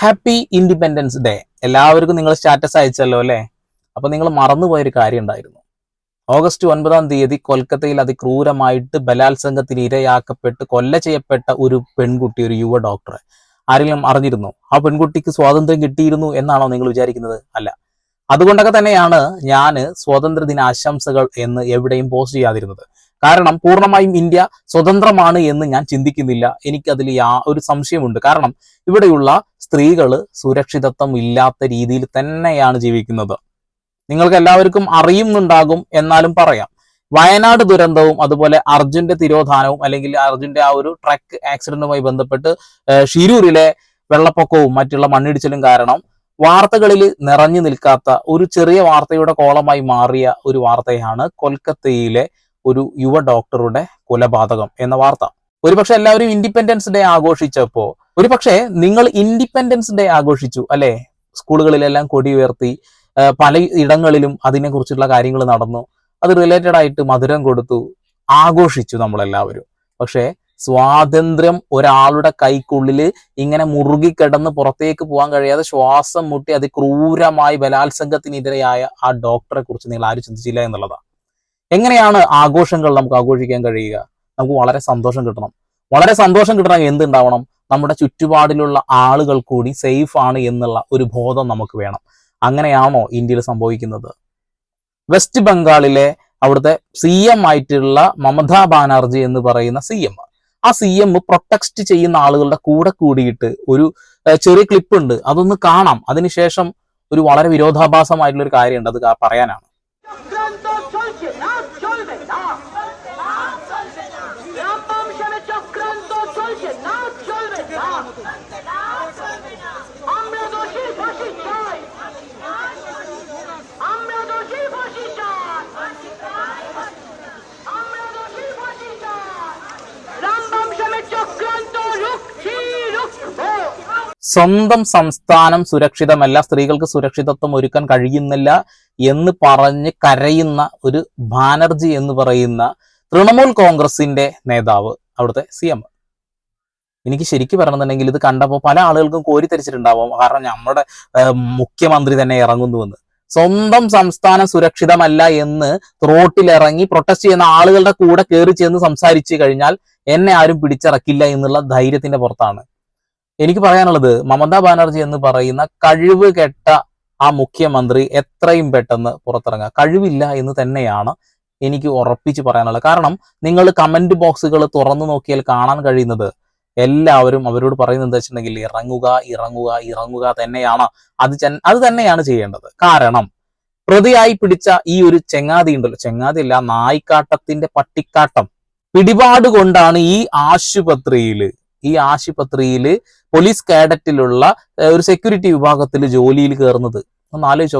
Happy independence day എല്ലാവർക്കും നിങ്ങൾ status അയച്ചല്ലോ അല്ലേ? അപ്പൊ നിങ്ങൾ മറന്നുപോയൊരു കാര്യം ഉണ്ടായിരുന്നു. ഓഗസ്റ്റ് ഒൻപതാം തീയതി കൊൽക്കത്തയിൽ അതിക്രൂരമായിട്ട് ബലാത്സംഗത്തിന് ഇരയാക്കപ്പെട്ട് കൊല്ല ചെയ്യപ്പെട്ട ഒരു പെൺകുട്ടി ഒരു യുവ ഡോക്ടർ ആരെങ്കിലും അറിഞ്ഞിരുന്നു? ആ പെൺകുട്ടിക്ക് സ്വാതന്ത്ര്യം കിട്ടിയിരുന്നു എന്നാണോ നിങ്ങൾ വിചാരിക്കുന്നത്? അല്ല. അതുകൊണ്ടൊക്കെ തന്നെയാണ് ഞാൻ സ്വാതന്ത്ര്യദിന ആശംസകൾ എന്ന് എവിടെയും പോസ്റ്റ് ചെയ്യാതിരുന്നത്. കാരണം പൂർണമായും ഇന്ത്യ സ്വതന്ത്രമാണ് എന്ന് ഞാൻ ചിന്തിക്കുന്നില്ല. എനിക്കതിൽ ഒരു സംശയമുണ്ട്. കാരണം ഇവിടെയുള്ള സ്ത്രീകൾ സുരക്ഷിതത്വം ഇല്ലാത്ത രീതിയിൽ തന്നെയാണ് ജീവിക്കുന്നത്. നിങ്ങൾക്ക് എല്ലാവർക്കും അറിയുന്നുണ്ടാകും എന്നാലും പറയാം. വയനാട് ദുരന്തവും അതുപോലെ അർജുന്റെ തിരോധാനവും അല്ലെങ്കിൽ അർജുന്റെ ആ ഒരു ട്രക്ക് ആക്സിഡന്റുമായി ബന്ധപ്പെട്ട് ഷിരൂരിലെ വെള്ളപ്പൊക്കവും മറ്റുള്ള മണ്ണിടിച്ചിലും കാരണം വാർത്തകളിൽ നിറഞ്ഞു നിൽക്കാത്ത ഒരു ചെറിയ വാർത്തയുടെ കോളമായി മാറിയ ഒരു വാർത്തയാണ് കൊൽക്കത്തയിലെ ഒരു യുവ ഡോക്ടറുടെ കൊലപാതകം എന്ന വാർത്ത. ഒരുപക്ഷെ എല്ലാവരും ഇൻഡിപെൻഡൻസ് ഡേ ആഘോഷിച്ചപ്പോ ഒരുപക്ഷെ നിങ്ങൾ ഇൻഡിപെൻഡൻസ് ഡേ ആഘോഷിച്ചു അല്ലെ? സ്കൂളുകളിലെല്ലാം കൊടി ഉയർത്തി പല ഇടങ്ങളിലും അതിനെക്കുറിച്ചുള്ള കാര്യങ്ങൾ നടന്നു അത് റിലേറ്റഡ് ആയിട്ട് മധുരം കൊടുത്തു ആഘോഷിച്ചു നമ്മളെല്ലാവരും. പക്ഷേ സ്വാതന്ത്ര്യം ഒരാളുടെ കൈക്കുള്ളിൽ ഇങ്ങനെ മുറുകിക്കിടന്ന് പുറത്തേക്ക് പോകാൻ കഴിയാതെ ശ്വാസം മുട്ടി അതിക്രൂരമായി ബലാത്സംഗത്തിനെതിരെയായ ആ ഡോക്ടറെ കുറിച്ച് നിങ്ങൾ ആരും ചിന്തിച്ചില്ല എന്നുള്ളതാണ്. എങ്ങനെയാണ് ആഘോഷങ്ങൾ നമുക്ക് ആഘോഷിക്കാൻ കഴിയുക? നമുക്ക് വളരെ സന്തോഷം കിട്ടണം. വളരെ സന്തോഷം കിട്ടണമെങ്കിൽ എന്തുണ്ടാവണം? നമ്മുടെ ചുറ്റുപാടിലുള്ള ആളുകൾ കൂടി സേഫ് ആണ് എന്നുള്ള ഒരു ബോധം നമുക്ക് വേണം. അങ്ങനെയാണോ ഇന്ത്യയിൽ സംഭവിക്കുന്നത്? വെസ്റ്റ് ബംഗാളിലെ അവിടുത്തെ സി എം ആയിട്ടുള്ള മമതാ ബാനർജി എന്ന് പറയുന്ന സി എം ആ സി എം പ്രൊട്ടക്സ്റ്റ് ചെയ്യുന്ന ആളുകളുടെ കൂടെ കൂടിയിട്ട് ഒരു ചെറിയ ക്ലിപ്പ് ഉണ്ട്. അതൊന്ന് കാണാം. അതിനുശേഷം ഒരു വളരെ വിരോധാഭാസമായിട്ടുള്ള ഒരു കാര്യമുണ്ട് അത് പറയാനാണ്. സ്വന്തം സംസ്ഥാനം സുരക്ഷിതമല്ല സ്ത്രീകൾക്ക് സുരക്ഷിതത്വം ഒരുക്കാൻ കഴിയുന്നില്ല എന്ന് പറഞ്ഞ് കരയുന്ന ഒരു ബാനർജി എന്ന് പറയുന്ന തൃണമൂൽ കോൺഗ്രസിന്റെ നേതാവ് അവിടുത്തെ സി എം. എനിക്ക് ശരിക്കും പറയണമെന്നുണ്ടെങ്കിൽ ഇത് കണ്ടപ്പോൾ പല ആളുകൾക്കും കോരിത്തരിച്ചിട്ടുണ്ടാവും കാരണം നമ്മുടെ മുഖ്യമന്ത്രി തന്നെ ഇറങ്ങുന്നുവെന്ന് സ്വന്തം സംസ്ഥാനം സുരക്ഷിതമല്ല എന്ന് റോട്ടിലിറങ്ങി പ്രൊട്ടസ്റ്റ് ചെയ്യുന്ന ആളുകളുടെ കൂടെ കയറി ചെന്ന് സംസാരിച്ചു കഴിഞ്ഞാൽ എന്നെ ആരും പിടിച്ചിറക്കില്ല എന്നുള്ള ധൈര്യത്തിന്റെ പുറത്താണ്. എനിക്ക് പറയാനുള്ളത് മമതാ ബാനർജി എന്ന് പറയുന്ന കഴിവ് കെട്ട ആ മുഖ്യമന്ത്രി എത്രയും പെട്ടെന്ന് പുറത്തിറങ്ങുക. കഴിവില്ല എന്ന് തന്നെയാണ് എനിക്ക് ഉറപ്പിച്ച് പറയാനുള്ളത്. കാരണം നിങ്ങൾ കമന്റ് ബോക്സുകൾ തുറന്നു നോക്കിയാൽ കാണാൻ കഴിയുന്നത് എല്ലാവരും അവരോട് പറയുന്നത് എന്താ വെച്ചിട്ടുണ്ടെങ്കിൽ ഇറങ്ങുക ഇറങ്ങുക ഇറങ്ങുക തന്നെയാണ്. അത് അത് തന്നെയാണ് ചെയ്യേണ്ടത്. കാരണം പ്രതിയായി പിടിച്ച ഈ ഒരു ചെങ്ങാതി ഉണ്ടല്ലോ. ചെങ്ങാതി അല്ല നായിക്കാട്ടത്തിന്റെ പട്ടിക്കാട്ടം. പിടിപാട് കൊണ്ടാണ് ഈ ആശുപത്രിയിൽ ഈ ആശുപത്രിയിൽ പോലീസ് കാഡറ്റിലുള്ള ഒരു സെക്യൂരിറ്റി വിഭാഗത്തിൽ ജോലിയിൽ കയറുന്നത് ഒന്ന് ആലോചിച്ച്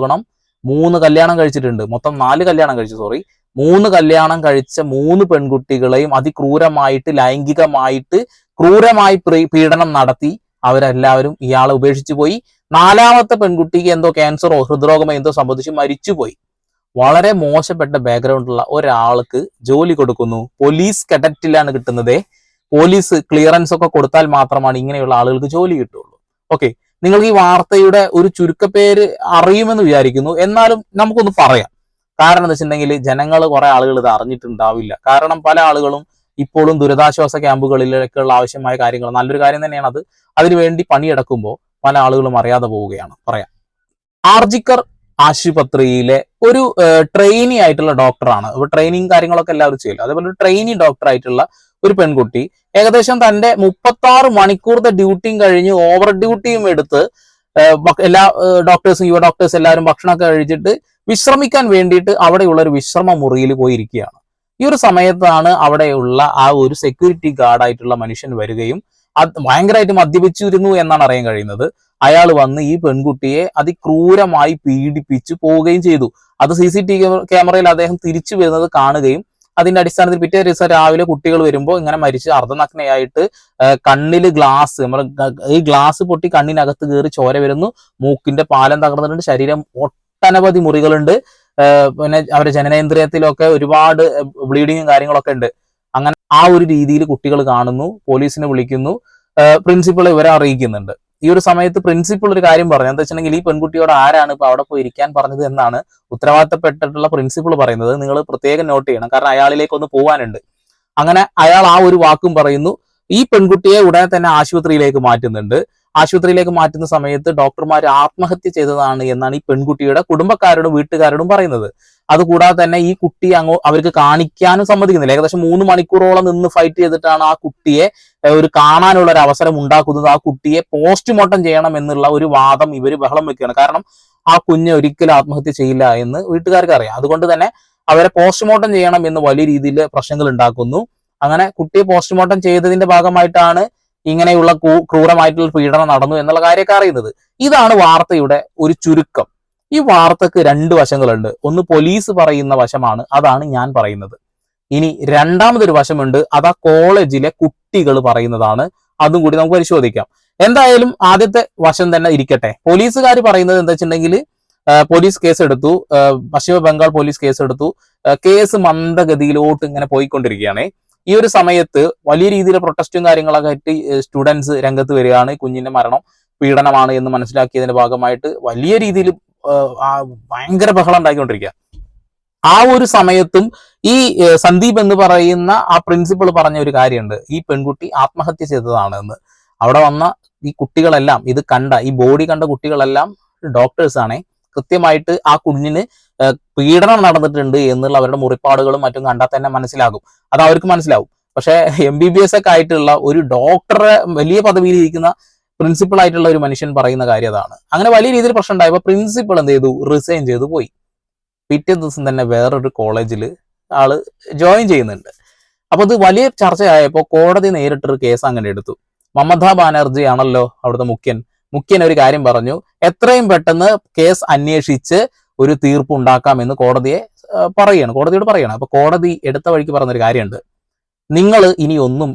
മൂന്ന് കല്യാണം കഴിച്ചിട്ടുണ്ട്. മൊത്തം നാല് കല്യാണം കഴിച്ചു സോറി മൂന്ന് കല്യാണം കഴിച്ച മൂന്ന് പെൺകുട്ടികളെയും അതിക്രൂരമായിട്ട് ലൈംഗികമായിട്ട് ക്രൂരമായി പീഡനം നടത്തി. അവരെല്ലാവരും ഇയാളെ ഉപേക്ഷിച്ചു പോയി. നാലാമത്തെ പെൺകുട്ടിക്ക് എന്തോ ക്യാൻസറോ ഹൃദ്രോഗമോ എന്തോ സംബന്ധിച്ച് മരിച്ചുപോയി വളരെ മോശപ്പെട്ട ബാക്ക്ഗ്രൗണ്ടുള്ള ഒരാൾക്ക് ജോലി കൊടുക്കുന്നു. പോലീസ് കഡറ്റിലാണ് കിട്ടുന്നത്. പോലീസ് ക്ലിയറൻസ് ഒക്കെ കൊടുത്താൽ മാത്രമാണ് ഇങ്ങനെയുള്ള ആളുകൾക്ക് ജോലി കിട്ടുള്ളൂ ഓക്കെ നിങ്ങൾക്ക് ഈ വാർത്തയുടെ ഒരു ചുരുക്കപ്പേര് അറിയുമെന്ന് വിചാരിക്കുന്നു. എന്നാലും നമുക്കൊന്ന് പറയാം. കാരണം എന്ന് വെച്ചിട്ടുണ്ടെങ്കിൽ ജനങ്ങൾ കുറെ ആളുകൾ ഇത് അറിഞ്ഞിട്ടുണ്ടാവില്ല. കാരണം പല ആളുകളും ഇപ്പോഴും ദുരിതാശ്വാസ ക്യാമ്പുകളിലേക്കുള്ള ആവശ്യമായ കാര്യങ്ങൾ നല്ലൊരു കാര്യം തന്നെയാണ് അത്. അതിനുവേണ്ടി പണിയെടുക്കുമ്പോൾ പല ആളുകളും അറിയാതെ പോവുകയാണ്. പറയാം. ആർജിക്കർ ആശുപത്രിയിലെ ഒരു ട്രെയിനി ആയിട്ടുള്ള ഡോക്ടറാണ് ട്രെയിനിങ് കാര്യങ്ങളൊക്കെ എല്ലാവരും ചെയ്യില്ല. അതേപോലെ ഒരു ട്രെയിനി ഡോക്ടർ ആയിട്ടുള്ള ഒരു പെൺകുട്ടി. ഏകദേശം തന്റെ മുപ്പത്തി ആറ് മണിക്കൂറത്തെ ഡ്യൂട്ടിയും കഴിഞ്ഞ് ഓവർ ഡ്യൂട്ടിയും എടുത്ത് എല്ലാ ഡോക്ടേഴ്സും യുവ ഡോക്ടേഴ്സ് എല്ലാവരും ഭക്ഷണമൊക്കെ കഴിച്ചിട്ട് വിശ്രമിക്കാൻ വേണ്ടിയിട്ട് അവിടെയുള്ള ഒരു വിശ്രമ മുറിയിൽ പോയിരിക്കുകയാണ്. ഈ ഒരു സമയത്താണ് അവിടെയുള്ള ആ ഒരു സെക്യൂരിറ്റി ഗാർഡായിട്ടുള്ള മനുഷ്യൻ വരികയും അത് ഭയങ്കരമായിട്ട് മദ്യപിച്ചിരുന്നു എന്നാണ് അറിയാൻ കഴിയുന്നത്. അയാൾ വന്ന് ഈ പെൺകുട്ടിയെ അതിക്രൂരമായി പീഡിപ്പിച്ചു പോവുകയും ചെയ്തു. അത് സി സി ടി ക്യാമറയിൽ അദ്ദേഹം തിരിച്ചു വരുന്നത് കാണുകയും അതിന്റെ അടിസ്ഥാനത്തിൽ പിറ്റേ ദിവസം രാവിലെ കുട്ടികൾ വരുമ്പോൾ ഇങ്ങനെ മരിച്ച് അർദ്ധനഗ്നയായിട്ട് കണ്ണിൽ ഗ്ലാസ് നമ്മുടെ ഈ ഗ്ലാസ് പൊട്ടി കണ്ണിനകത്ത് കയറി ചോര വരുന്നു മൂക്കിന്റെ പാലം തകർന്നിട്ടുണ്ട് ശരീരം ഒട്ടനവധി മുറികളുണ്ട് പിന്നെ അവരുടെ ജനനേന്ദ്രിയത്തിലൊക്കെ ഒരുപാട് ബ്ലീഡിങ്ങും കാര്യങ്ങളൊക്കെ ഉണ്ട്. അങ്ങനെ ആ ഒരു രീതിയിൽ കുട്ടികൾ കാണുന്നു പോലീസിനെ വിളിക്കുന്നു പ്രിൻസിപ്പൾ ഇവരെ അറിയിക്കുന്നുണ്ട്. ഈ ഒരു സമയത്ത് പ്രിൻസിപ്പൾ ഒരു കാര്യം പറഞ്ഞു. എന്താ വെച്ചിട്ടുണ്ടെങ്കിൽ ഈ പെൺകുട്ടിയോട് ആരാണ് ഇപ്പൊ അവിടെ പോയി ഇരിക്കാൻ പറഞ്ഞത് എന്നാണ് ഉത്തരവാദിത്തപ്പെട്ടിട്ടുള്ള പ്രിൻസിപ്പൾ പറയുന്നത്. നിങ്ങൾ പ്രത്യേകം നോട്ട് ചെയ്യണം. കാരണം അയാളിലേക്ക് ഒന്ന് പോകാനുണ്ട് അങ്ങനെ അയാൾ ആ ഒരു വാക്കും പറയുന്നു. ഈ പെൺകുട്ടിയെ ഉടനെ തന്നെ ആശുപത്രിയിലേക്ക് മാറ്റുന്നുണ്ട്. ആശുപത്രിയിലേക്ക് മാറ്റുന്ന സമയത്ത് ഡോക്ടർമാർ ആത്മഹത്യ ചെയ്തതാണ് എന്നാണ് ഈ പെൺകുട്ടിയുടെ കുടുംബക്കാരോടും വീട്ടുകാരോടും പറയുന്നത്. അതുകൂടാതെ തന്നെ ഈ കുട്ടി അങ്ങോ അവർക്ക് കാണിക്കാനും സമ്മതിക്കുന്നില്ല. ഏകദേശം മൂന്ന് മണിക്കൂറോളം നിന്ന് ഫൈറ്റ് ചെയ്തിട്ടാണ് ആ കുട്ടിയെ ഒരു കാണാനുള്ള ഒരു അവസരം ഉണ്ടാക്കുന്നത്. ആ കുട്ടിയെ പോസ്റ്റ്മോർട്ടം ചെയ്യണം എന്നുള്ള ഒരു വാദം ഇവർ ബഹളം വെക്കുകയാണ്. കാരണം ആ കുഞ്ഞ് ഒരിക്കലും ആത്മഹത്യ ചെയ്യില്ല എന്ന് വീട്ടുകാർക്ക് അറിയാം. അതുകൊണ്ട് തന്നെ അവരെ പോസ്റ്റ്മോർട്ടം ചെയ്യണം എന്ന് വലിയ രീതിയിൽ പ്രശ്നങ്ങൾ ഉണ്ടാക്കുന്നു. അങ്ങനെ കുട്ടിയെ പോസ്റ്റ്മോർട്ടം ചെയ്തതിന്റെ ഭാഗമായിട്ടാണ് ഇങ്ങനെയുള്ള ക്രൂരമായിട്ടുള്ള പീഡനം നടന്നു എന്നുള്ള കാര്യമൊക്കെ അറിയുന്നത്. ഇതാണ് വാർത്തയുടെ ഒരു ചുരുക്കം. ഈ വാർത്തക്ക് രണ്ട് വശങ്ങളുണ്ട്. ഒന്ന് പോലീസ് പറയുന്ന വശമാണ്. അതാണ് ഞാൻ പറയുന്നത്. ഇനി രണ്ടാമതൊരു വശമുണ്ട്. അത് ആ കോളേജിലെ കുട്ടികൾ പറയുന്നതാണ്. അതും കൂടി നമുക്ക് പരിശോധിക്കാം. എന്തായാലും ആദ്യത്തെ വശം തന്നെ ഇരിക്കട്ടെ. പോലീസുകാർ പറയുന്നത് എന്താ വെച്ചിട്ടുണ്ടെങ്കിൽ പോലീസ് കേസ് എടുത്തു. പശ്ചിമ ബംഗാൾ പോലീസ് കേസ് എടുത്തു. കേസ് മന്ദഗതിയിലോട്ട് ഇങ്ങനെ പോയിക്കൊണ്ടിരിക്കുകയാണ്. ഈ ഒരു സമയത്ത് വലിയ രീതിയിൽ പ്രൊട്ടസ്റ്റും കാര്യങ്ങളൊക്കെ ആയിട്ട് സ്റ്റുഡൻസ് രംഗത്ത് വരികയാണ്. കുഞ്ഞിന്റെ മരണം പീഡനമാണ് എന്ന് മനസ്സിലാക്കിയതിന്റെ ഭാഗമായിട്ട് വലിയ രീതിയിൽ ഭയങ്കര ബഹളം ഉണ്ടാക്കിക്കൊണ്ടിരിക്കുക ആ ഒരു സമയത്തും ഈ സന്ദീപ് എന്ന് പറയുന്ന ആ പ്രിൻസിപ്പൾ പറഞ്ഞ ഒരു കാര്യമുണ്ട്. ഈ പെൺകുട്ടി ആത്മഹത്യ ചെയ്തതാണ് എന്ന് അവിടെ വന്ന ഈ കുട്ടികളെല്ലാം ഇത് കണ്ട ഈ ബോഡി കണ്ട കുട്ടികളെല്ലാം ഡോക്ടേഴ്സ് ആണേ കൃത്യമായിട്ട് ആ കുഞ്ഞിന് പീഡനം നടന്നിട്ടുണ്ട് എന്നുള്ള അവരുടെ മുറിപ്പാടുകളും മറ്റും കണ്ടാൽ തന്നെ മനസ്സിലാകും. അത് അവർക്ക് മനസ്സിലാവും. പക്ഷേ എം ബി ബി എസ് ഒക്കെ ആയിട്ടുള്ള ഒരു ഡോക്ടറെ വലിയ പദവിയിൽ ഇരിക്കുന്ന പ്രിൻസിപ്പൾ ആയിട്ടുള്ള ഒരു മനുഷ്യൻ പറയുന്ന കാര്യം അതാണ്. അങ്ങനെ വലിയ രീതിയിൽ പ്രശ്നം ഉണ്ടായപ്പോൾ പ്രിൻസിപ്പൾ എന്ത് ചെയ്തു? റിസൈൻ ചെയ്തു പോയി. പിറ്റേ ദിവസം തന്നെ വേറൊരു കോളേജിൽ ആൾ ജോയിൻ ചെയ്യുന്നുണ്ട്. അപ്പൊ അത് വലിയ ചർച്ചയായപ്പോൾ കോടതി നേരിട്ടൊരു കേസ് അങ്ങനെ എടുത്തു. മമതാ ബാനർജി ആണല്ലോ അവിടുത്തെ മുഖ്യൻ. മുഖ്യൻ ഒരു കാര്യം പറഞ്ഞു എത്രയും പെട്ടെന്ന് കേസ് അന്വേഷിച്ച് ഒരു തീർപ്പ് ഉണ്ടാക്കാമെന്ന് കോടതിയെ പറയാണ്. കോടതിയോട് പറയണം. അപ്പൊ കോടതി എടുത്ത വഴിക്ക് പറഞ്ഞൊരു കാര്യമുണ്ട്. നിങ്ങൾ ഇനി ഒന്നും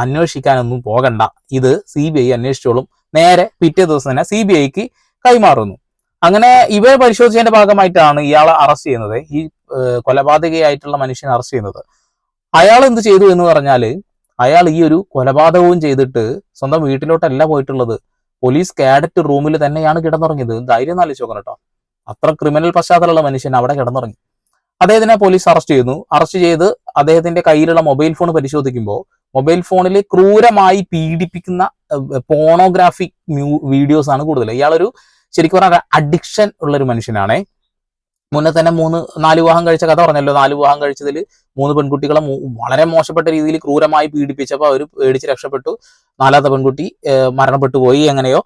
അന്വേഷിക്കാനൊന്നും പോകണ്ട. ഇത് സി ബി ഐ അന്വേഷിച്ചോളും. നേരെ പിറ്റേ ദിവസം തന്നെ സി ബി ഐക്ക് കൈമാറുന്നു. അങ്ങനെ ഇവരെ പരിശോധിച്ചതിന്റെ ഭാഗമായിട്ടാണ് ഇയാളെ അറസ്റ്റ് ചെയ്യുന്നത്. ഈ കൊലപാതകയായിട്ടുള്ള മനുഷ്യനെ അറസ്റ്റ് ചെയ്യുന്നത്. അയാൾ എന്ത് ചെയ്തു എന്ന് പറഞ്ഞാൽ അയാൾ ഈ ഒരു കൊലപാതകവും ചെയ്തിട്ട് സ്വന്തം വീട്ടിലോട്ടല്ല പോയിട്ടുള്ളത്. പോലീസ് കാഡറ്റ് റൂമിൽ തന്നെയാണ് കിടന്നുറങ്ങിയത്. ധൈര്യം നാലിച്ചോക്കണം കേട്ടോ. അത്ര ക്രിമിനൽ പശ്ചാത്തലമുള്ള മനുഷ്യൻ അവിടെ കിടന്നുറങ്ങി. അദ്ദേഹത്തിനെ പോലീസ് അറസ്റ്റ് ചെയ്യുന്നു. അറസ്റ്റ് ചെയ്ത് അദ്ദേഹത്തിന്റെ കയ്യിലുള്ള മൊബൈൽ ഫോൺ പരിശോധിക്കുമ്പോൾ മൊബൈൽ ഫോണിൽ ക്രൂരമായി പീഡിപ്പിക്കുന്ന പോണോഗ്രാഫിക് വീഡിയോസ് ആണ് കൂടുതൽ ഇയാളൊരു ശരിക്കും പറഞ്ഞാൽ അഡിക്ഷൻ ഉള്ള ഒരു മനുഷ്യനാണേ. മുന്നേ തന്നെ മൂന്ന് നാല് വിവാഹം കഴിച്ച കഥ പറഞ്ഞല്ലോ. നാല് വിവാഹം കഴിച്ചതിൽ മൂന്ന് പെൺകുട്ടികളെ വളരെ മോശപ്പെട്ട രീതിയിൽ ക്രൂരമായി പീഡിപ്പിച്ചപ്പോൾ അവർ പേടിച്ച് രക്ഷപ്പെട്ടു. നാലാമത്തെ പെൺകുട്ടി മരണപ്പെട്ടു പോയി എങ്ങനെയോ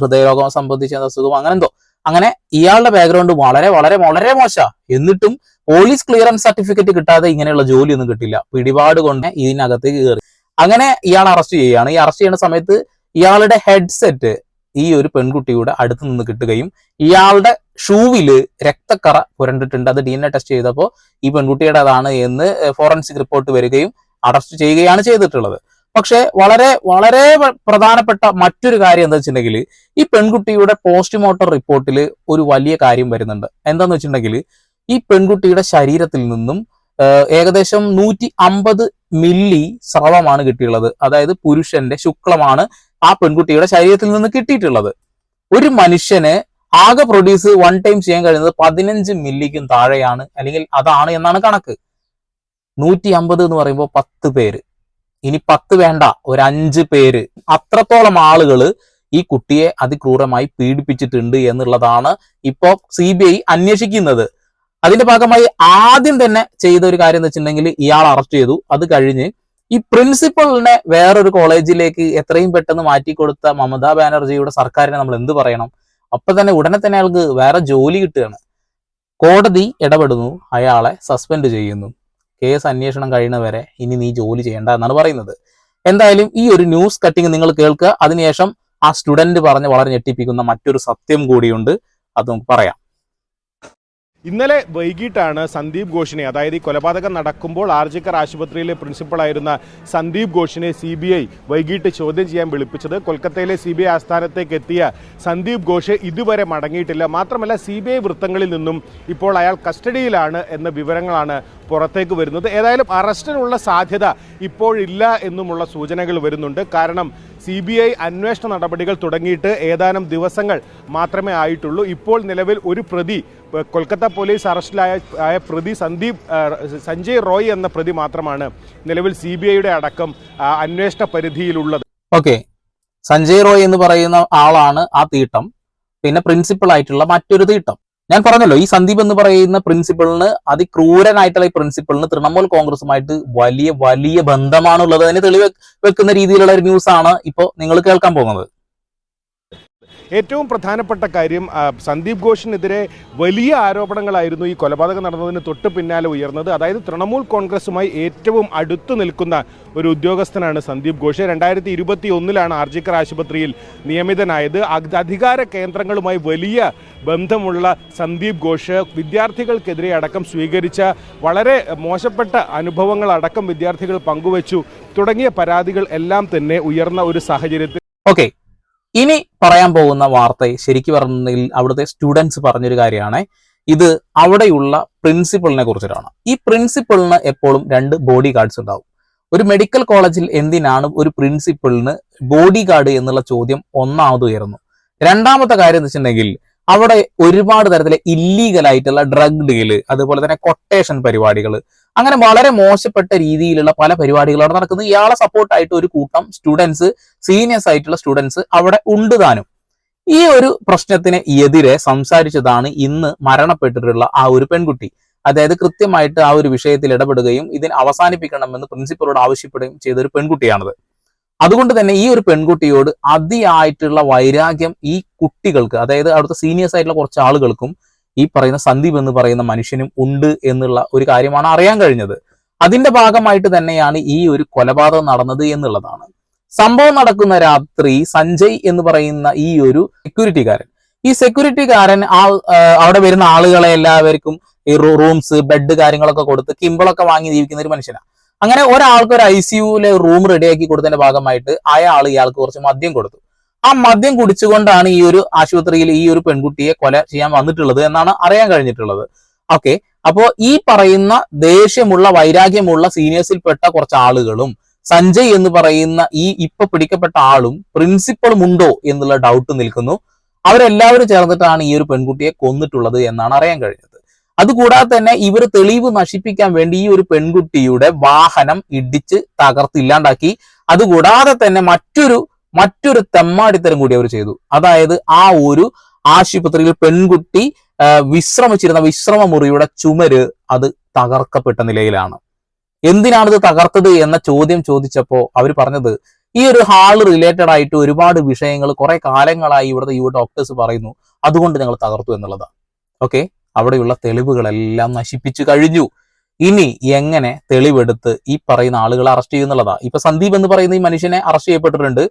ഹൃദയരോഗം സംബന്ധിച്ച അസുഖം അങ്ങനെ എന്തോ. അങ്ങനെ ഇയാളുടെ ബാക്ക്ഗ്രൗണ്ട് വളരെ വളരെ വളരെ മോശ. എന്നിട്ടും പോലീസ് ക്ലിയറൻസ് സർട്ടിഫിക്കറ്റ് കിട്ടാതെ ഇങ്ങനെയുള്ള ജോലിയൊന്നും കിട്ടില്ല. പിടിപാട് കൊണ്ട് ഇതിനകത്തേക്ക് കയറി അങ്ങനെ ഇയാൾ അറസ്റ്റ് ചെയ്യുകയാണ്. ഈ അറസ്റ്റ് ചെയ്യുന്ന സമയത്ത് ഇയാളുടെ ഹെഡ്സെറ്റ് ഈ ഒരു പെൺകുട്ടിയുടെ അടുത്ത് നിന്ന് കിട്ടുകയും ഇയാളുടെ ഷൂവിൽ രക്തക്കറ പുരണ്ടിട്ടുണ്ട്. അത് ഡി എൻ എ ടെസ്റ്റ് ചെയ്തപ്പോൾ ഈ പെൺകുട്ടിയുടേതാണ് എന്ന് ഫോറൻസിക് റിപ്പോർട്ട് വരികയും അറസ്റ്റ് ചെയ്യുകയാണ് ചെയ്തിട്ടുള്ളത്. പക്ഷെ വളരെ വളരെ പ്രധാനപ്പെട്ട മറ്റൊരു കാര്യം എന്താ വെച്ചിട്ടുണ്ടെങ്കിൽ ഈ പെൺകുട്ടിയുടെ പോസ്റ്റ്മോർട്ടം റിപ്പോർട്ടിൽ ഒരു വലിയ കാര്യം വരുന്നുണ്ട്. എന്താന്ന് വെച്ചിട്ടുണ്ടെങ്കിൽ ഈ പെൺകുട്ടിയുടെ ശരീരത്തിൽ നിന്നും ഏകദേശം നൂറ്റി അമ്പത് മില്ലി സ്രവമാണ് കിട്ടിയുള്ളത് അതായത് പുരുഷന്റെ ശുക്ലമാണ് ആ പെൺകുട്ടിയുടെ ശരീരത്തിൽ നിന്ന് കിട്ടിയിട്ടുള്ളത്. ഒരു മനുഷ്യന് ആകെ പ്രൊഡ്യൂസ് വൺ ടൈം ചെയ്യാൻ കഴിയുന്നത് പതിനഞ്ച് മില്ലിക്കും താഴെയാണ് അല്ലെങ്കിൽ അതാണ് എന്നാണ് കണക്ക്. നൂറ്റി അമ്പത് എന്ന് പറയുമ്പോൾ പത്ത് പേര്. ഇനി പത്ത് വേണ്ട ഒരു അഞ്ച് പേര്. അത്രത്തോളം ആളുകൾ ഈ കുട്ടിയെ അതിക്രൂരമായി പീഡിപ്പിച്ചിട്ടുണ്ട് എന്നുള്ളതാണ് ഇപ്പോ സി ബി ഐ അന്വേഷിക്കുന്നത്. അതിന്റെ ഭാഗമായി ആദ്യം തന്നെ ചെയ്ത ഒരു കാര്യം എന്ന് വെച്ചിട്ടുണ്ടെങ്കിൽ ഇയാൾ അറസ്റ്റ് ചെയ്തു. അത് കഴിഞ്ഞ് ഈ പ്രിൻസിപ്പളിനെ വേറൊരു കോളേജിലേക്ക് എത്രയും പെട്ടെന്ന് മാറ്റിക്കൊടുത്ത മമതാ ബാനർജിയുടെ സർക്കാരിനെ നമ്മൾ എന്ത് പറയണം? അപ്പൊ തന്നെ ഉടനെ തന്നെ അയാൾക്ക് വേറെ ജോലി കിട്ടുകയാണ്. കോടതി ഇടപെടുന്നു അയാളെ സസ്പെൻഡ് ചെയ്യുന്നു. കേസ് അന്വേഷണം കഴിയുന്നവരെ ഇനി നീ ജോലി ചെയ്യേണ്ട എന്നാണ് പറയുന്നത്. എന്തായാലും ഈ ഒരു ന്യൂസ് കട്ടിങ് നിങ്ങൾ കേൾക്കുക. അതിനുശേഷം ആ സ്റ്റുഡന്റ് പറഞ്ഞ് വളരെ ഞെട്ടിപ്പിക്കുന്ന മറ്റൊരു സത്യം കൂടിയുണ്ട്. അത് നമുക്ക് പറയാം. ഇന്നലെ വൈകിട്ടാണ് സന്ദീപ് ഘോഷിനെ അതായത് ഈ കൊലപാതകം നടക്കുമ്പോൾ ആർജിക്കർ ആശുപത്രിയിലെ പ്രിൻസിപ്പളായിരുന്ന സന്ദീപ് ഘോഷിനെ സി ബി ഐ വൈകിട്ട് ചോദ്യം ചെയ്യാൻ വിളിപ്പിച്ചത്. കൊൽക്കത്തയിലെ സി ബി ഐ ആസ്ഥാനത്തേക്ക് എത്തിയ സന്ദീപ് ഘോഷ് ഇതുവരെ മടങ്ങിയിട്ടില്ല. മാത്രമല്ല സി ബി ഐ വൃത്തങ്ങളിൽ നിന്നും ഇപ്പോൾ അയാൾ കസ്റ്റഡിയിലാണ് എന്ന വിവരങ്ങളാണ് പുറത്തേക്ക് വരുന്നത്. ഏതായാലും അറസ്റ്റിനുള്ള സാധ്യത ഇപ്പോഴില്ല എന്നുമുള്ള സൂചനകൾ വരുന്നുണ്ട്. കാരണം സി ബി ഐ അന്വേഷണ നടപടികൾ തുടങ്ങിയിട്ട് ഏതാനും ദിവസങ്ങൾ മാത്രമേ ആയിട്ടുള്ളൂ. ഇപ്പോൾ നിലവിൽ ഒരു പ്രതി കൊൽക്കത്ത പോലീസ് അറസ്റ്റിലായ ആയ പ്രതി സന്ദീപ് സഞ്ജയ് റോയ് എന്ന പ്രതി മാത്രമാണ് നിലവിൽ സി ബി ഐയുടെ അടക്കം അന്വേഷണ പരിധിയിലുള്ളത്. ഓക്കെ. സഞ്ജയ് റോയ് എന്ന് പറയുന്ന ആളാണ് ആ തീട്ടം. പിന്നെ പ്രിൻസിപ്പൾ ആയിട്ടുള്ള മറ്റൊരു തീട്ടം. ഞാൻ പറഞ്ഞല്ലോ ഈ സന്ദീപ് എന്ന് പറയുന്ന പ്രിൻസിപ്പളിന് അതിക്രൂരനായിട്ടുള്ള ഈ പ്രിൻസിപ്പളിന് തൃണമൂൽ കോൺഗ്രസുമായിട്ട് വലിയ വലിയ ബന്ധമാണുള്ളത്. അതിന് തെളിവ് വെക്കുന്ന രീതിയിലുള്ള ഒരു ന്യൂസ് ആണ് ഇപ്പോൾ നിങ്ങൾ കേൾക്കാൻ പോകുന്നത്. ഏറ്റവും പ്രധാനപ്പെട്ട കാര്യം സന്ദീപ് ഘോഷിനെതിരെ വലിയ ആരോപണങ്ങളായിരുന്നു ഈ കൊലപാതകം നടന്നതിന് തൊട്ട് പിന്നാലെ ഉയർന്നത്. അതായത് തൃണമൂൽ കോൺഗ്രസുമായി ഏറ്റവും അടുത്തു നിൽക്കുന്ന ഒരു ഉദ്യോഗസ്ഥനാണ് സന്ദീപ് ഘോഷ്. രണ്ടായിരത്തി ഇരുപത്തി ഒന്നിലാണ് ആർജിക്കർ ആശുപത്രിയിൽ നിയമിതനായത്. അധികാര കേന്ദ്രങ്ങളുമായി വലിയ ബന്ധമുള്ള സന്ദീപ് ഘോഷ് വിദ്യാർത്ഥികൾക്കെതിരെ അടക്കം സ്വീകരിച്ച വളരെ മോശപ്പെട്ട അനുഭവങ്ങൾ അടക്കം വിദ്യാർത്ഥികൾ പങ്കുവച്ചു. തുടങ്ങിയ പരാതികൾ എല്ലാം തന്നെ ഉയർന്ന ഒരു സാഹചര്യത്തിൽ ഓക്കെ ഇനി പറയാൻ പോകുന്ന വാർത്ത ശരിക്കും പറഞ്ഞെങ്കിൽ അവിടുത്തെ സ്റ്റുഡൻസ് പറഞ്ഞൊരു കാര്യമാണ്. ഇത് അവിടെയുള്ള പ്രിൻസിപ്പളിനെ കുറിച്ചിട്ടാണ്. ഈ പ്രിൻസിപ്പളിന് എപ്പോഴും രണ്ട് ബോഡി ഗാർഡ്സ് ഉണ്ടാവും. ഒരു മെഡിക്കൽ കോളേജിൽ എന്തിനാണ് ഒരു പ്രിൻസിപ്പളിന് ബോഡി ഗാർഡ് എന്നുള്ള ചോദ്യം ഒന്നാമത് ഉയർന്നു രണ്ടാമത്തെ കാര്യം എന്ന് വെച്ചിട്ടുണ്ടെങ്കിൽ അവിടെ ഒരുപാട് തരത്തിലെ ഇല്ലീഗൽ ആയിട്ടുള്ള ഡ്രഗ് ഡീൽ അതുപോലെ തന്നെ കൊട്ടേഷൻ പരിപാടികൾ അങ്ങനെ വളരെ മോശപ്പെട്ട രീതിയിലുള്ള പല പരിപാടികളാണ് നടക്കുന്നത് ഇയാളെ സപ്പോർട്ടായിട്ട് ഒരു കൂട്ടം സ്റ്റുഡൻസ് സീനിയേഴ്സ് ആയിട്ടുള്ള സ്റ്റുഡൻസ് അവിടെ ഉണ്ട് താനും. ഈ ഒരു പ്രശ്നത്തിന് എതിരെ സംസാരിച്ചതാണ് ഇന്ന് മരണപ്പെട്ടിട്ടുള്ള ആ ഒരു പെൺകുട്ടി. അതായത് കൃത്യമായിട്ട് ആ ഒരു വിഷയത്തിൽ ഇടപെടുകയും ഇതിന് അവസാനിപ്പിക്കണമെന്ന് പ്രിൻസിപ്പലോട് ആവശ്യപ്പെടുകയും ചെയ്ത ഒരു പെൺകുട്ടിയാണത്. അതുകൊണ്ട് തന്നെ ഈ ഒരു പെൺകുട്ടിയോട് അതിയായിട്ടുള്ള വൈരാഗ്യം ഈ കുട്ടികൾക്ക് അതായത് അവിടുത്തെ സീനിയേഴ്സ് ആയിട്ടുള്ള കുറച്ച് ആളുകൾക്കും ഈ പറയുന്ന സന്ദീപ് എന്ന് പറയുന്ന മനുഷ്യനും ഉണ്ട് എന്നുള്ള ഒരു കാര്യമാണ് അറിയാൻ കഴിഞ്ഞത്. അതിന്റെ ഭാഗമായിട്ട് തന്നെയാണ് ഈ ഒരു കൊലപാതകം നടന്നത് എന്നുള്ളതാണ്. സംഭവം നടക്കുന്ന രാത്രി സഞ്ജയ് എന്ന് പറയുന്ന ഈ ഒരു സെക്യൂരിറ്റിക്കാരൻ ഈ സെക്യൂരിറ്റിക്കാരൻ ആ അവിടെ വരുന്ന ആളുകളെ എല്ലാവർക്കും ഈ റൂംസ് ബെഡ് കാര്യങ്ങളൊക്കെ കൊടുത്ത് കിമ്പിളൊക്കെ വാങ്ങി ജീവിക്കുന്ന ഒരു മനുഷ്യനാണ് അങ്ങനെ ഒരാൾക്ക് ഒരു ഐ സിയുലെ റൂം റെഡിയാക്കി കൊടുത്തതിന്റെ ഭാഗമായിട്ട് അയാൾ ഇയാൾക്ക് കുറച്ച് മദ്യം കൊടുത്തു. ആ മദ്യം കുടിച്ചുകൊണ്ടാണ് ഈ ഒരു ആശുപത്രിയിൽ ഈ ഒരു പെൺകുട്ടിയെ കൊല ചെയ്യാൻ വന്നിട്ടുള്ളത് എന്നാണ് അറിയാൻ കഴിഞ്ഞിട്ടുള്ളത്. ഓക്കെ അപ്പോ ഈ പറയുന്ന ദേഷ്യമുള്ള വൈരാഗ്യമുള്ള സീനിയേഴ്സിൽപ്പെട്ട കുറച്ച് ആളുകളും സഞ്ജയ് എന്ന് പറയുന്ന ഈ ഇപ്പൊ പിടിക്കപ്പെട്ട ആളും പ്രിൻസിപ്പളും ഉണ്ടോ എന്നുള്ള ഡൗട്ട് നിൽക്കുന്നു. അവരെല്ലാവരും ചേർന്നിട്ടാണ് ഈ ഒരു പെൺകുട്ടിയെ കൊന്നിട്ടുള്ളത് എന്നാണ് അറിയാൻ കഴിഞ്ഞത്. അതുകൂടാതെ തന്നെ ഇവർ തെളിവ് നശിപ്പിക്കാൻ വേണ്ടി ഈ ഒരു പെൺകുട്ടിയുടെ വാഹനം ഇടിച്ച് തകർത്ത് ഇല്ലാണ്ടാക്കി. അതുകൂടാതെ തന്നെ മറ്റൊരു മറ്റൊരു തെമ്മാടിത്തരം കൂടി അവർ ചെയ്തു. അതായത് ആ ഒരു ആശുപത്രിയിൽ പെൺകുട്ടി വിശ്രമിച്ചിരുന്ന വിശ്രമ മുറിയുടെ ചുമര് അത് തകർക്കപ്പെട്ട നിലയിലാണ്. എന്തിനാണിത് തകർത്തത് എന്ന ചോദ്യം ചോദിച്ചപ്പോൾ അവർ പറഞ്ഞത് ഈ ഒരു ഹാൾ റിലേറ്റഡ് ആയിട്ട് ഒരുപാട് വിഷയങ്ങൾ കുറെ കാലങ്ങളായി ഇവിടുത്തെ യുവ ഡോക്ടേഴ്സ് പറയുന്നു അതുകൊണ്ട് ഞങ്ങൾ തകർത്തു എന്നുള്ളതാണ്. ഓക്കെ അവിടെയുള്ള തെളിവുകളെല്ലാം നശിപ്പിച്ചു കഴിഞ്ഞു. ഇനി എങ്ങനെ തെളിവെടുത്ത് ഈ പറയുന്ന ആളുകളെ അറസ്റ്റ് ചെയ്യുന്നുള്ളതാ? ഇപ്പൊ സന്ദീപ് എന്ന് പറയുന്ന ഈ മനുഷ്യനെ അറസ്റ്റ് ചെയ്യപ്പെട്ടിട്ടുണ്ട്.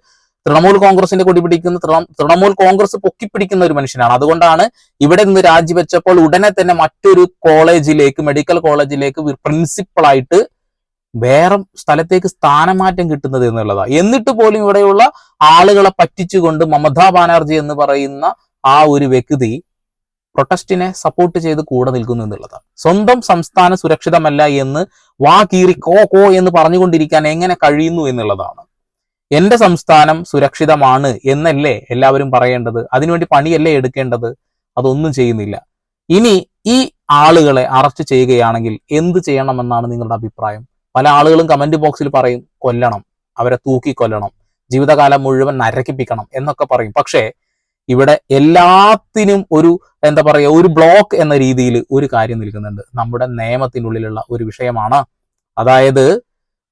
തൃണമൂൽ കോൺഗ്രസിന്റെ കൊടി പിടിക്കുന്ന തൃണമൂൽ കോൺഗ്രസ് പൊക്കിപ്പിടിക്കുന്ന ഒരു മനുഷ്യനാണ്. അതുകൊണ്ടാണ് ഇവിടെ നിന്ന് രാജിവെച്ചപ്പോൾ ഉടനെ തന്നെ മറ്റൊരു കോളേജിലേക്ക് മെഡിക്കൽ കോളേജിലേക്ക് പ്രിൻസിപ്പളായിട്ട് വേറെ സ്ഥലത്തേക്ക് സ്ഥാനമാറ്റം കിട്ടുന്നത് എന്നുള്ളതാണ് എന്നിട്ട് പോലും ഇവിടെയുള്ള ആളുകളെ പറ്റിച്ചുകൊണ്ട് മമതാ ബാനർജി എന്ന് പറയുന്ന ആ ഒരു വ്യക്തി പ്രൊട്ടസ്റ്റിനെ സപ്പോർട്ട് ചെയ്ത് കൂടെ നിൽക്കുന്നു എന്നുള്ളതാണ് സ്വന്തം സംസ്ഥാനം സുരക്ഷിതമല്ല എന്ന് വാ കീറി കോ കോ എന്ന് പറഞ്ഞുകൊണ്ടിരിക്കാൻ എങ്ങനെ കഴിയുന്നു എന്നുള്ളതാണ്. എന്റെ സംസ്ഥാനം സുരക്ഷിതമാണ് എന്നല്ലേ എല്ലാവരും പറയേണ്ടത്? അതിനുവേണ്ടി പണിയല്ലേ എടുക്കേണ്ടത്? അതൊന്നും ചെയ്യുന്നില്ല. ഇനി ഈ ആളുകളെ അറസ്റ്റ് ചെയ്യുകയാണെങ്കിൽ എന്ത് ചെയ്യണമെന്നാണ് നിങ്ങളുടെ അഭിപ്രായം? പല ആളുകളും കമന്റ് ബോക്സിൽ പറയും കൊല്ലണം. അവരെ തൂക്കി കൊല്ലണം. ജീവിതകാലം മുഴുവൻ നരക്കിപ്പിക്കണം എന്നൊക്കെ പറയും. പക്ഷേ ഇവിടെ എല്ലാത്തിനും ഒരു എന്താ പറയുക ഒരു ബ്ലോക്ക് എന്ന രീതിയിൽ ഒരു കാര്യം നിൽക്കുന്നുണ്ട്. നമ്മുടെ നിയമത്തിനുള്ളിലുള്ള ഒരു വിഷയമാണ്. അതായത്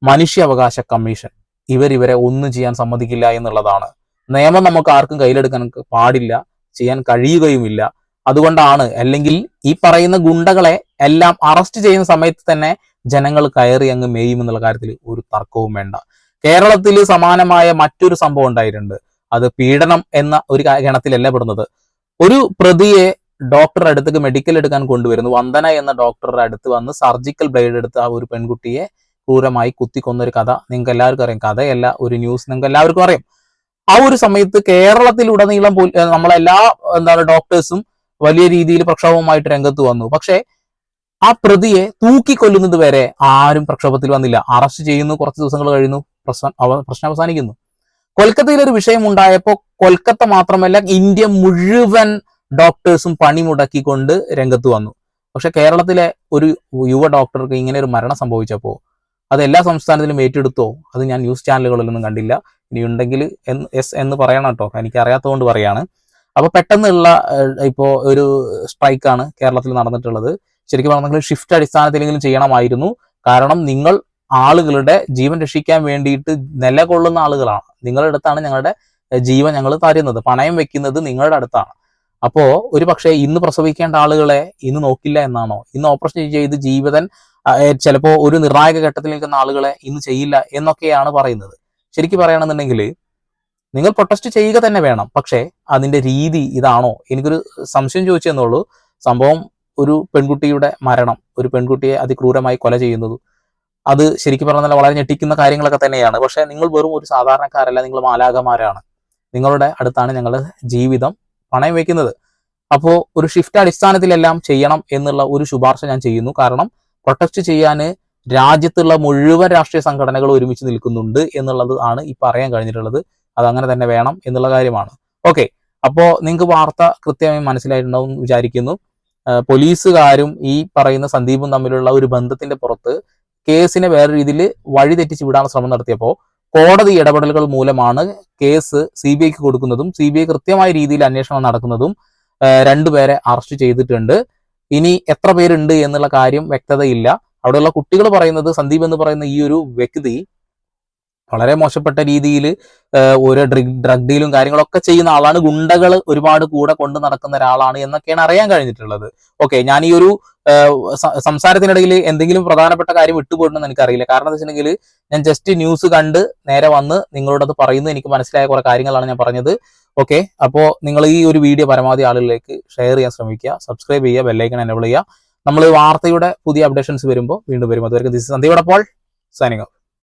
മനുഷ്യാവകാശ കമ്മീഷൻ ഇവരിവരെ ഒന്നും ചെയ്യാൻ സമ്മതിക്കില്ല എന്നുള്ളതാണ്. നിയമം നമുക്ക് ആർക്കും കയ്യിലെടുക്കാൻ പാടില്ല ചെയ്യാൻ കഴിയുകയുമില്ല. അതുകൊണ്ടാണ് അല്ലെങ്കിൽ ഈ പറയുന്ന ഗുണ്ടകളെ എല്ലാം അറസ്റ്റ് ചെയ്യുന്ന സമയത്ത് തന്നെ ജനങ്ങൾ കയറി അങ്ങ് മേയും എന്നുള്ള കാര്യത്തിൽ ഒരു തർക്കവും വേണ്ട. കേരളത്തിൽ സമാനമായ മറ്റൊരു സംഭവം ഉണ്ടായിട്ടുണ്ട്. അത് പീഡനം എന്ന ഒരു ഗണത്തിലല്ല പെടുന്നത്. ഒരു പ്രതിയെ ഡോക്ടറുടെ അടുത്തേക്ക് മെഡിക്കൽ എടുക്കാൻ കൊണ്ടുവരുന്നു. വന്ദന എന്ന ഡോക്ടറുടെ അടുത്ത് വന്ന് സർജിക്കൽ ബ്ലേഡ് എടുത്ത് ആ ഒരു പെൺകുട്ടിയെ ക്രൂരമായി കുത്തിക്കൊന്ന ഒരു കഥ. നിങ്ങൾക്ക് എല്ലാവർക്കും അറിയാം. കഥയല്ല ഒരു ന്യൂസ് നിങ്ങൾക്ക് എല്ലാവർക്കും അറിയാം. ആ ഒരു സമയത്ത് കേരളത്തിലുടനീളം ഉടനീളം നമ്മളെല്ലാ എന്താണ് ഡോക്ടേഴ്സും വലിയ രീതിയിൽ പ്രക്ഷോഭമായിട്ട് രംഗത്ത് വന്നു. പക്ഷേ ആ പ്രതിയെ തൂക്കിക്കൊല്ലുന്നത് വരെ ആരും പ്രക്ഷോഭത്തിൽ വന്നില്ല. അറസ്റ്റ് ചെയ്യുന്നു കുറച്ച് ദിവസങ്ങൾ കഴിയുന്നു പ്രശ്നം അവസാനിക്കുന്നു കൊൽക്കത്തയിൽ ഒരു വിഷയം ഉണ്ടായപ്പോൾ കൊൽക്കത്ത മാത്രമല്ല ഇന്ത്യ മുഴുവൻ ഡോക്ടേഴ്സും പണി മുടക്കിക്കൊണ്ട് രംഗത്ത് വന്നു. പക്ഷെ കേരളത്തിലെ ഒരു യുവ ഡോക്ടർക്ക് ഇങ്ങനെ ഒരു മരണം സംഭവിച്ചപ്പോൾ അത് എല്ലാ സംസ്ഥാനത്തിലും ഏറ്റെടുത്തോ? അത് ഞാൻ ന്യൂസ് ചാനലുകളിലൊന്നും കണ്ടില്ല. ഇനി ഉണ്ടെങ്കിൽ എസ് എന്ന് പറയണം കേട്ടോ. എനിക്ക് അറിയാത്തതുകൊണ്ട് പറയാണ്. അപ്പൊ പെട്ടെന്നുള്ള ഇപ്പോൾ ഒരു സ്ട്രൈക്കാണ് കേരളത്തിൽ നടന്നിട്ടുള്ളത്. ശരിക്കും പറഞ്ഞെങ്കിൽ ഷിഫ്റ്റ് അടിസ്ഥാനത്തിലെങ്കിലും ചെയ്യണമായിരുന്നു. കാരണം നിങ്ങൾ ആളുകളുടെ ജീവൻ രക്ഷിക്കാൻ വേണ്ടിയിട്ട് നിലകൊള്ളുന്ന ആളുകളാണ്. നിങ്ങളുടെ അടുത്താണ് ഞങ്ങളുടെ ജീവൻ ഞങ്ങൾ തരുന്നത്. പണയം വെക്കുന്നത് നിങ്ങളുടെ അടുത്താണ്. അപ്പോ ഒരു പക്ഷേ ഇന്ന് പ്രസവിക്കേണ്ട ആളുകളെ ഇന്ന് നോക്കില്ല എന്നാണോ? ഇന്ന് ഓപ്പറേഷൻ ചെയ്ത് ജീവിതൻ ചിലപ്പോ ഒരു നിർണായക ഘട്ടത്തിൽ നിൽക്കുന്ന ആളുകളെ ഇന്ന് ചെയ്യില്ല എന്നൊക്കെയാണ് പറയുന്നത്. ശരിക്കും പറയണമെന്നുണ്ടെങ്കിൽ നിങ്ങൾ പ്രൊട്ടസ്റ്റ് ചെയ്യുക തന്നെ വേണം. പക്ഷേ അതിന്റെ രീതി ഇതാണോ? എനിക്കൊരു സംശയം ചോദിച്ചെന്നുള്ളൂ. സംഭവം ഒരു പെൺകുട്ടിയുടെ മരണം ഒരു പെൺകുട്ടിയെ അതിക്രൂരമായി കൊല ചെയ്യുന്നത് അത് ശരിക്കും പറഞ്ഞാൽ വളരെ ഞെട്ടിക്കുന്ന കാര്യങ്ങളൊക്കെ തന്നെയാണ്. പക്ഷേ നിങ്ങൾ വെറും ഒരു സാധാരണക്കാരല്ല നിങ്ങൾ മാലാകമാരാണ് നിങ്ങളുടെ അടുത്താണ് ഞങ്ങളുടെ ജീവിതം പണയം വയ്ക്കുന്നത് അപ്പോൾ ഒരു ഷിഫ്റ്റ് അടിസ്ഥാനത്തിലെല്ലാം ചെയ്യണം എന്നുള്ള ഒരു ശുപാർശ ഞാൻ ചെയ്യുന്നു. കാരണം പ്രൊട്ടസ്റ്റ് ചെയ്യാൻ രാജ്യത്തുള്ള മുഴുവൻ രാഷ്ട്രീയ സംഘടനകൾ ഒരുമിച്ച് നിൽക്കുന്നുണ്ട് എന്നുള്ളത് ആണ് ഈ പറയാൻ കഴിഞ്ഞിട്ടുള്ളത്. അത് അങ്ങനെ തന്നെ വേണം എന്നുള്ള കാര്യമാണ്. ഓക്കെ അപ്പോൾ നിങ്ങൾക്ക് വാർത്ത കൃത്യമായി മനസ്സിലായിട്ടുണ്ടാവും വിചാരിക്കുന്നു. പോലീസുകാരും ഈ പറയുന്ന സന്ദീപും തമ്മിലുള്ള ഒരു ബന്ധത്തിന്റെ പുറത്ത് കേസിനെ വേറെ രീതിയിൽ വഴി തെറ്റിച്ച് വിടാനുള്ള ശ്രമം നടത്തിയപ്പോൾ കോടതി ഇടപെടലുകൾ മൂലമാണ് കേസ് സി ബി ഐക്ക് കൊടുക്കുന്നതും സി ബി ഐ കൃത്യമായ രീതിയിൽ അന്വേഷണം നടക്കുന്നതും രണ്ടുപേരെ അറസ്റ്റ് ചെയ്തിട്ടുണ്ട്. ഇനി എത്ര പേരുണ്ട് എന്നുള്ള കാര്യം വ്യക്തതയില്ല. അവിടെയുള്ള കുട്ടികൾ പറയുന്നത് സന്ദീപ് എന്ന് പറയുന്ന ഈ ഒരു വ്യക്തി വളരെ മോശപ്പെട്ട രീതിയിൽ ഓരോ ഡ്രഗ് ഡ്രഗ് ഡീലും കാര്യങ്ങളൊക്കെ ചെയ്യുന്ന ആളാണ്. ഗുണ്ടകൾ ഒരുപാട് കൂടെ കൊണ്ട് നടക്കുന്ന ഒരാളാണ് എന്നൊക്കെയാണ് അറിയാൻ കഴിഞ്ഞിട്ടുള്ളത്. ഓക്കെ ഞാൻ ഈ ഒരു സംസാരത്തിനിടയിൽ എന്തെങ്കിലും പ്രധാനപ്പെട്ട കാര്യം വിട്ടുപോയിട്ടുണ്ടെന്ന് എനിക്കറിയില്ല. കാരണം എന്താ വെച്ചിട്ടുണ്ടെങ്കിൽ ഞാൻ ജസ്റ്റ് ന്യൂസ് കണ്ട് നേരെ വന്ന് നിങ്ങളോടത് പറയുന്നു. എനിക്ക് മനസ്സിലായ കുറെ കാര്യങ്ങളാണ് ഞാൻ പറഞ്ഞത്. ഓക്കെ അപ്പോൾ നിങ്ങൾ ഈ ഒരു വീഡിയോ പരമാവധി ആളുകളിലേക്ക് ഷെയർ ചെയ്യാൻ ശ്രമിക്കുക. സബ്സ്ക്രൈബ് ചെയ്യുക ബെല്ലൈക്കൺ എനബിൾ ചെയ്യുക. നമ്മൾ വാർത്തയുടെ പുതിയ അപ്ഡേഷൻസ് വരുമ്പോൾ വീണ്ടും വരും. അതുവരെ ദിസ് സന്ധ്യയോടെ പോൾ സൈനിങ്